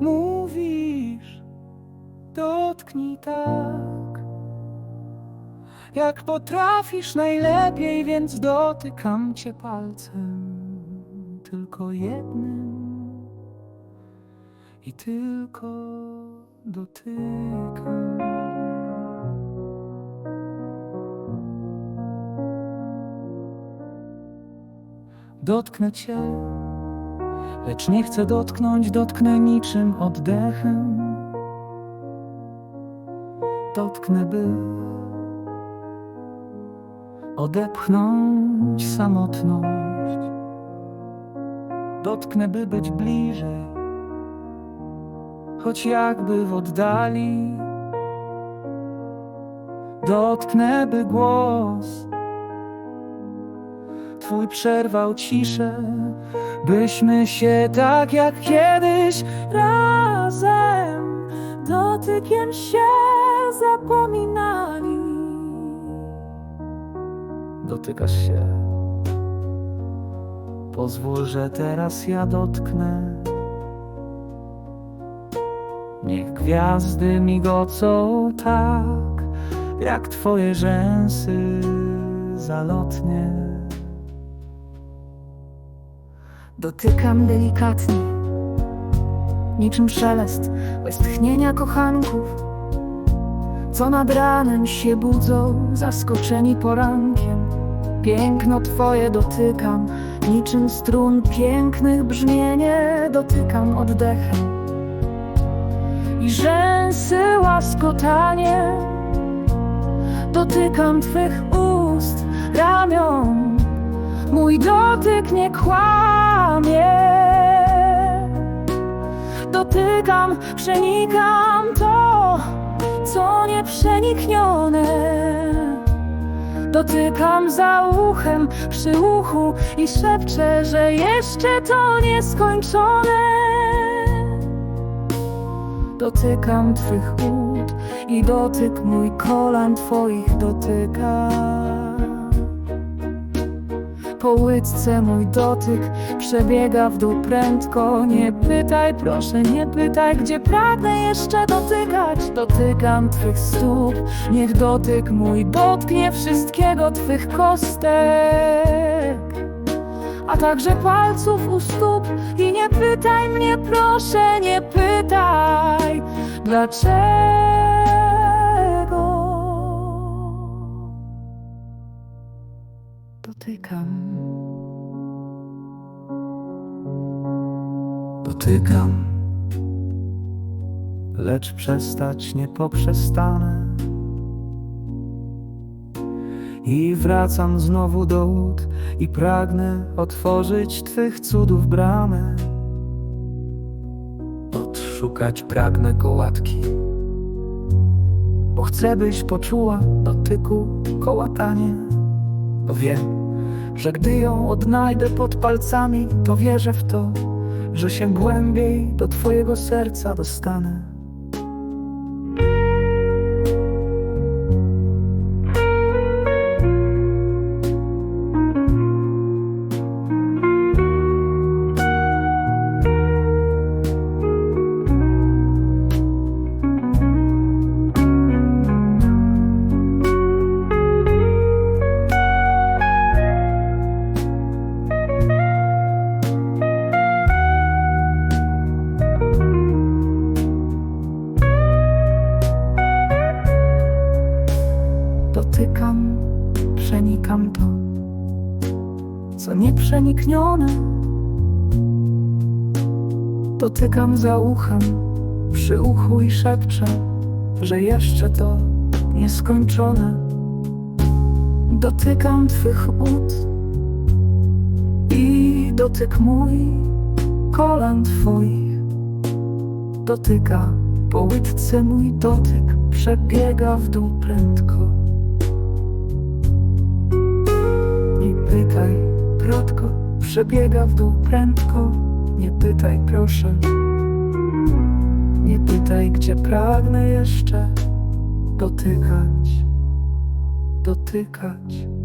mówisz, dotknij tak. Jak potrafisz najlepiej, więc dotykam cię palcem, tylko jednym i tylko dotykam. Dotknę cię, lecz nie chcę dotknąć, dotknę niczym oddechem. Dotknę, by odepchnąć samotność. Dotknę, by być bliżej, choć jakby w oddali. Dotknę, by głos Twój przerwał ciszę, byśmy się tak jak kiedyś razem dotykiem się zapominali. Dotykasz się. Pozwól, że teraz ja dotknę. Niech gwiazdy migocą tak, jak twoje rzęsy zalotnie. Dotykam delikatnie, niczym szelest westchnienia kochanków, co nad ranem się budzą, zaskoczeni porankiem. Piękno Twoje dotykam, niczym strun pięknych brzmienie dotykam oddechem. I rzęsy łaskotanie dotykam Twych ust, ramion. Mój dotyk nie kłamie. Dotykam, przenikam to, co nieprzeniknione. Dotykam za uchem, przy uchu i szepczę, że jeszcze to nieskończone. Dotykam Twych ud i dotyk mój kolan Twoich dotyka. Po łydce mój dotyk przebiega w dół prędko. Nie pytaj, proszę nie pytaj, gdzie pragnę jeszcze dotykać. Dotykam Twych stóp, niech dotyk mój dotknie wszystkiego Twych kostek. A także palców u stóp I nie pytaj mnie, proszę, nie pytaj Dlaczego Dotykam Dotykam, lecz przestać nie poprzestanę. I wracam znowu do łód i pragnę otworzyć Twych cudów bramę. Odszukać pragnę kołatki, bo chcę byś poczuła dotyku kołatanie. Bo wiem, że gdy ją odnajdę pod palcami, to wierzę w to, że się głębiej do Twojego serca dostanę. Dotykam, przenikam to, co nieprzeniknione. Dotykam za uchem, przy uchu i szepczę, że jeszcze to nieskończone. Dotykam Twych ud i dotyk mój kolan Twoich dotyka. Po łydce mój dotyk przebiega w dół prędko. Pytaj, krótko, przebiega w dół prędko. Nie pytaj, proszę. Nie pytaj, gdzie pragnę jeszcze dotykać, dotykać.